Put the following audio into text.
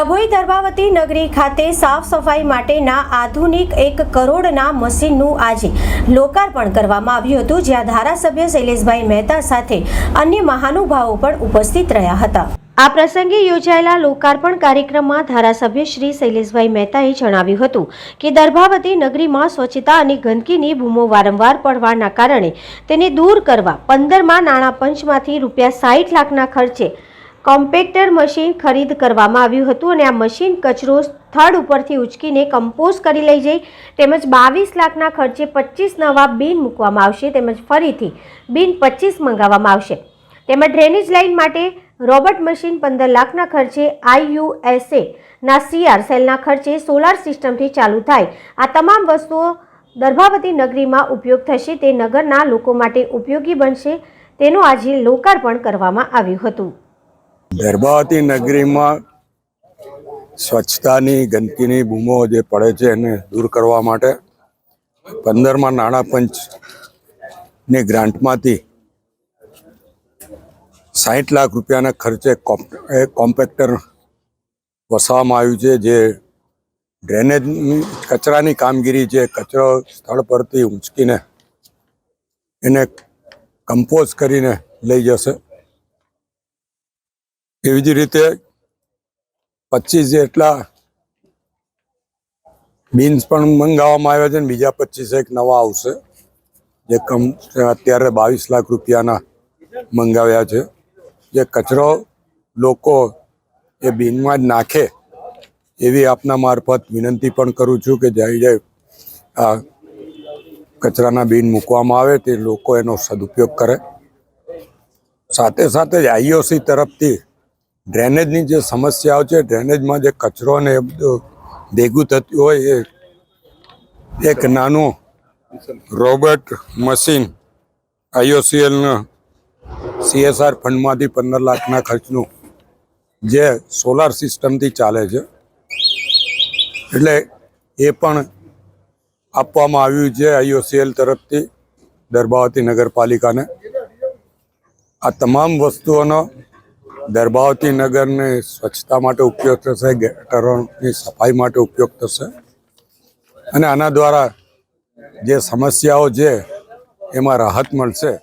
ડભોઈ દર્ભાવતી નગરી ખાતે સાફ સફાઈ માટેના આધુનિક એક કરોડના મશીનનું આજે લોકાર્પણ કરવામાં આવ્યું હતું, જ્યાં ધારાસભ્ય શૈલેષભાઈ મહેતા સાથે અન્ય મહાનુભાવો પણ ઉપસ્થિત રહ્યા હતા. આ પ્રસંગે યોજાયેલા લોકાર્પણ કાર્યક્રમમાં ધારાસભ્ય શ્રી શૈલેષભાઈ મહેતાએ જણાવ્યું હતું કે દર્ભાવતી નગરીમાં સ્વચ્છતા અને ગંદકીની બૂમો વારંવાર પડવાના કારણે તેને દૂર કરવા પંદરમાં નાણાં પંચમાંથી રૂપિયા સાઠ લાખના ખર્ચે કોમ્પેક્ટર મશીન ખરીદ કરવામાં આવ્યું હતું અને આ મશીન કચરો સ્થળ ઉપરથી ઉચકીને કમ્પોઝ કરી લઈ જઈ તેમજ બાવીસ લાખના ખર્ચે પચીસ નવા બિન મૂકવામાં આવશે તેમજ ફરીથી બિન પચીસ મંગાવવામાં આવશે. તેમજ ડ્રેનેજ લાઇન માટે રોબોટ મશીન પંદર લાખના ખર્ચે આઈયુએસએ ના સીઆર સેલના ખર્ચે સોલાર સિસ્ટમથી ચાલુ થાય. આ તમામ વસ્તુઓ દર્ભાવતી નગરીમાં ઉપયોગ થશે, તે નગરના લોકો માટે ઉપયોગી બનશે, તેનું આજે લોકાર્પણ કરવામાં આવ્યું હતું. ગર્ભાવતી નગરીમાં સ્વચ્છતાની ગંદકીની બૂમો જે પડે છે એને દૂર કરવા માટે પંદરમાં નાણાં પંચની ગ્રાન્ટમાંથી સાઠ લાખ રૂપિયાના ખર્ચે કોમ્પેક્ટર વસાવવામાં આવ્યું છે, જે ડ્રેનેજની, કચરાની કામગીરી છે, કચરો સ્થળ પરથી ઉંચકીને એને કમ્પોઝ કરીને લઈ જશે. એવી જ રીતે પચીસ જેટલા બીન્સ પણ મંગાવવામાં આવ્યા છે ને બીજા પચીસ એક નવા આવશે. જે કમ અત્યારે બાવીસ લાખ રૂપિયાના મંગાવ્યા છે. જે કચરો લોકો એ બીનમાં જ નાખે એવી આપના મારફત વિનંતી પણ કરું છું કે જાય જાય આ કચરાના બીન મૂકવામાં આવે તે લોકો એનો સદુપયોગ કરે. સાથે સાથે જ આઈઓસી તરફથી ડ્રેનેજની જે સમસ્યાઓ છે, ડ્રેનેજમાં જે કચરો ને એ બધું ભેગું થતું હોય એ એક નાનું રોબોટ મશીન આઈઓસીએલનું સીએસઆર ફંડમાંથી પંદર લાખના ખર્ચનું જે સોલાર સિસ્ટમથી ચાલે છે. એટલે એ પણ આપવામાં આવ્યું છે આઈઓસીએલ તરફથી દરબાવતી નગરપાલિકાને. આ તમામ વસ્તુઓનો દર્ભાવતી નગરને સ્વચ્છતા માટે ઉપયોગ થશે, ગટરોની સફાઈ માટે ઉપયોગ થશે. અને આના દ્વારા જે સમસ્યાઓ છે, એમાં રાહત મળશે.